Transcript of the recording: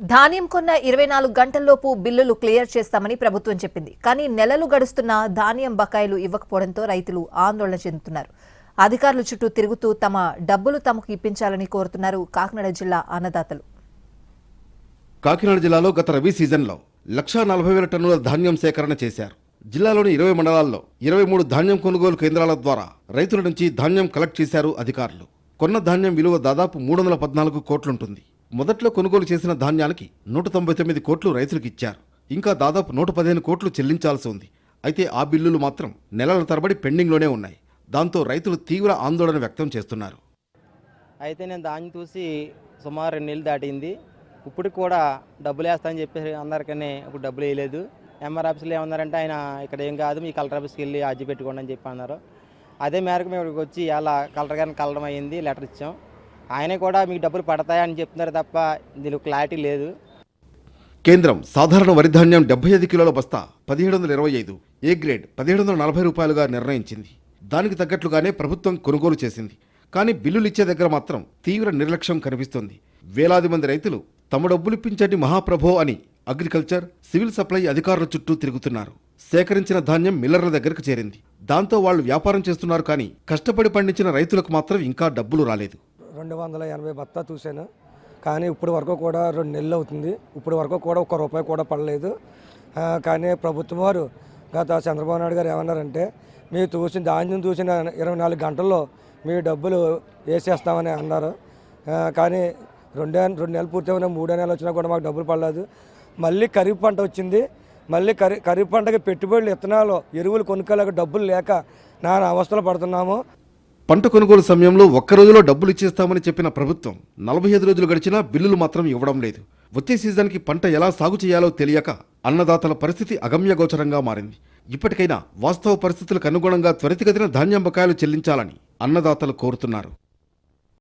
ధాన్యం కొన్న ఇరవై నాలుగు గంటల్లోపు బిల్లులు క్లియర్ చేస్తామని ప్రభుత్వం చెప్పింది. కానీ నెలలు గడుస్తున్నా ధాన్యం బకాయిలు ఇవ్వకపోవడంతో రైతులు ఆందోళన చెందుతున్నారు. అధికారులు చుట్టూ తిరుగుతూ తమ డబ్బులు తమకు ఇప్పించాలని కోరుతున్నారు కాకినాడ జిల్లా అన్నదాతలు. కాకినాడ జిల్లాలో గత రబీ సీజన్లో లక్షా నలభై వేల టన్నుల ధాన్యం సేకరణ చేశారు. జిల్లాలోని ఇరవై మండలాల్లో ఇరవై మూడు ధాన్యం కొనుగోలు కేంద్రాల ద్వారా రైతుల నుంచి ధాన్యం కలెక్ట్ చేశారు అధికారులు. కొన్న ధాన్యం విలువ దాదాపు మూడు వందల పద్నాలుగు కోట్లుంటుంది. మొదట్లో కొనుగోలు చేసిన ధాన్యానికి నూట తొంభై తొమ్మిది కోట్లు రైతులకు ఇచ్చారు ఇంకా దాదాపు నూట పదిహేను కోట్లు చెల్లించాల్సి ఉంది. అయితే ఆ బిల్లులు మాత్రం నెలల తరబడి పెండింగ్లోనే ఉన్నాయి. దాంతో రైతులు తీవ్ర ఆందోళన వ్యక్తం చేస్తున్నారు. అయితే నేను దాన్ని చూసి సుమారు రెండు నెలలు దాటింది. ఇప్పుడు కూడా డబ్బులు వేస్తా అని చెప్పేసి అందరికనే ఇప్పుడు డబ్బులు వేయలేదు. ఎంఆర్ ఆఫీస్లో ఏమన్నారంటే ఆయన ఇక్కడ ఏం కాదు మీ కలెక్టర్ ఆఫీస్కి వెళ్ళి అర్జీ పెట్టుకోండి అని చెప్పి అన్నారు. అదే మేరకు మేము ఇక్కడికి వచ్చి అలా కలెక్టర్ గారిని కలడం అయ్యింది లెటర్ ఇచ్చాం. ఆయన కూడా మీకు డబ్బులు పడతాయని చెప్తున్నారు తప్ప దీనికి క్లారిటీ లేదు. కేంద్రం సాధారణ వరి ధాన్యం డెబ్బై ఐదు కిలోల బస్తా పదిహేడు వందల ఇరవై ఐదు ఏ గ్రేడ్ పదిహేడు వందల నలభై రూపాయలుగా నిర్ణయించింది. దానికి తగ్గట్లుగానే ప్రభుత్వం కొనుగోలు చేసింది. కానీ బిల్లులు ఇచ్చే దగ్గర మాత్రం తీవ్ర నిర్లక్ష్యం కనిపిస్తోంది. వేలాది మంది రైతులు తమ డబ్బులిప్పించండి మహాప్రభో అని అగ్రికల్చర్ సివిల్ సప్లై అధికారుల చుట్టూ తిరుగుతున్నారు. సేకరించిన ధాన్యం మిల్లర్ల దగ్గరకు చేరింది. దాంతో వాళ్ళు వ్యాపారం చేస్తున్నారు కానీ కష్టపడి పండించిన రైతులకు మాత్రం ఇంకా డబ్బులు రాలేదు. రెండు వందల ఎనభై బత్తా చూశాను. కానీ ఇప్పుడు వరకు కూడా రెండు నెలలు అవుతుంది. ఇప్పుడు వరకు కూడా ఒక్క రూపాయి కూడా పడలేదు. కానీ ప్రభుత్వం వారు గత చంద్రబాబు నాయుడు గారు ఏమన్నారంటే మీరు చూసిన ధాన్యం చూసిన ఇరవై నాలుగు గంటల్లో మీ డబ్బులు వేసేస్తామని అన్నారు. కానీ రెండే రెండు నెలలు పూర్తయిన మూడో నెలలు వచ్చినా కూడా మాకు డబ్బులు పడలేదు. మళ్ళీ ఖరీఫ్ పంట వచ్చింది. మళ్ళీ ఖరీ ఖరీఫ్ పంటకి పెట్టుబడులు ఇత్తనాలు ఎరువులు కొనుక్కోలేక డబ్బులు లేక నానా అవస్థలు పడుతున్నాము. పంట కొనుగోలు సమయంలో ఒక్క రోజులో డబ్బులు ఇచ్చేస్తామని చెప్పిన ప్రభుత్వం నలభై ఐదు రోజులు గడిచినా బిల్లులు మాత్రం ఇవ్వడం లేదు. వచ్చే సీజన్కి పంట ఎలా సాగు చేయాలో తెలియక అన్నదాతల పరిస్థితి అగమ్యగోచరంగా మారింది. ఇప్పటికైనా వాస్తవ పరిస్థితులకు అనుగుణంగా త్వరితగతిన ధాన్యం బకాయిలు చెల్లించాలని అన్నదాతలు కోరుతున్నారు.